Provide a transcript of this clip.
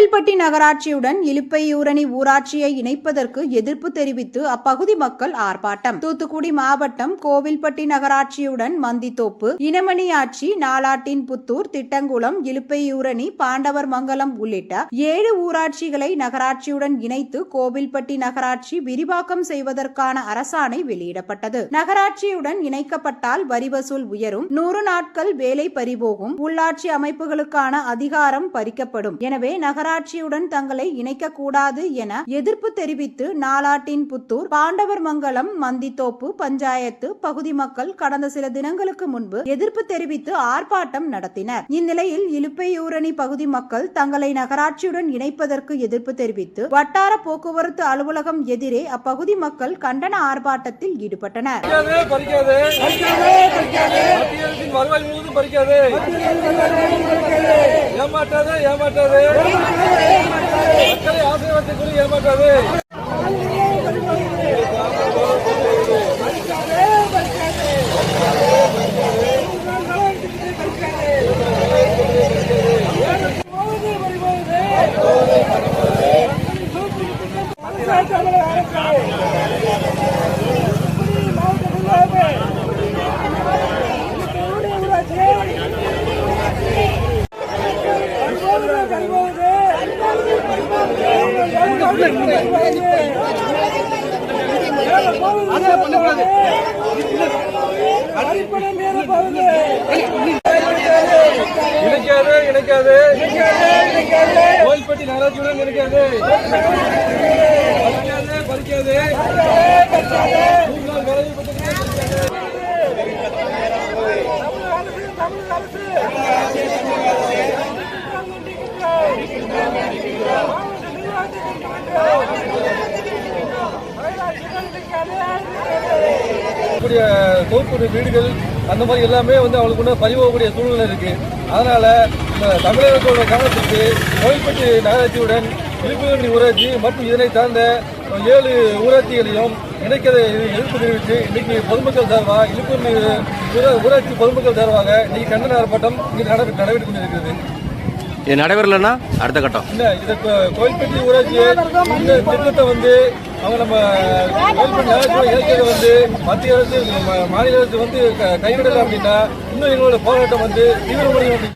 கோவில்பட்டி நகராட்சியுடன் இலுப்பையூரணி ஊராட்சியை இணைப்பதற்கு எதிர்ப்பு தெரிவித்து அப்பகுதி மக்கள் ஆர்ப்பாட்டம். தூத்துக்குடி மாவட்டம் கோவில்பட்டி நகராட்சியுடன் மந்தித்தோப்பு இனமணியாட்சி நாலாட்டின் புத்தூர் திட்டங்குளம் இலுப்பையூரணி பாண்டவர் மங்கலம் உள்ளிட்ட ஏழு ஊராட்சிகளை நகராட்சியுடன் இணைத்து கோவில்பட்டி நகராட்சி விரிவாக்கம் செய்வதற்கான அரசாணை வெளியிடப்பட்டது. நகராட்சியுடன் இணைக்கப்பட்டால் வரி வசூல் உயரும் நூறு நாட்கள் வேலை பறிபோகும் உள்ளாட்சி அமைப்புகளுக்கான அதிகாரம் பறிக்கப்படும். எனவே நகரா நகராட்சியுடன் தங்களை இணைக்கக்கூடாது என எதிர்ப்பு தெரிவித்து நாலாட்டின் புத்தூர் பாண்டவர் மங்கலம் மந்தித்தோப்பு பஞ்சாயத்து பகுதி மக்கள் கடந்த சில தினங்களுக்கு முன்பு எதிர்ப்பு தெரிவித்து ஆர்ப்பாட்டம் நடத்தினர். இந்நிலையில் இலுப்பையூரணி பகுதி மக்கள் தங்களை நகராட்சியுடன் இணைப்பதற்கு எதிர்ப்பு தெரிவித்து வட்டார போக்குவரத்து அலுவலகம் எதிரே அப்பகுதி மக்கள் கண்டன ஆர்ப்பாட்டத்தில் ஈடுபட்டனர். வருவாய் முழுவதும் பறிக்காதே. ஏமாற்றாது ஏமாற்றாது. மக்களை ஆசீர்வாதத்தை கூறி ஏமாற்றாதே. இணைக்காதே இணைக்காதே. கோயில்பட்டி நகராட்சியுடன் இணைக்காதே. பறிக்காதே நூறு நாள் வேலை பத்திரிகை பறிக்காதே கூடிய தோப்பு வீடுகள் அந்த மாதிரி எல்லாமே வந்து அவங்களுக்கு வந்து பறிவோகக்கூடிய சூழ்நிலை இருக்கு. அதனால தமிழகத்தோட கவனத்துக்கு கோயில்பட்டி நகராட்சியுடன் விழிப்புணர்வு ஊராட்சி மற்றும் இதனை சார்ந்த ஏழு ஊராட்சிகளையும் இணைக்கிறதை எதிர்ப்பு தெரிவித்து இன்னைக்கு பொதுமக்கள் சார்பாக விழிப்புணர்வு ஊராட்சி பொதுமக்கள் சார்பாக இன்னைக்கு கண்டன ஆர்ப்பாட்டம் இங்கே நடைபெற்று கொண்டிருக்கிறது. இது நடைபெறலைன்னா அடுத்த கட்டம். இல்ல இத கோ- கோயில்பட்டி ஊராட்சி இந்த திட்டத்தை வந்து அவங்க நம்ம கோயில்பட்டி நகராட்சியோட இயற்கையை வந்து மத்திய அரசு ம- மாநில அரசு வந்து க- கைவிடல அப்படின்னா இன்னும் எங்களோட போராட்டம் வந்து தீவிரமடையும்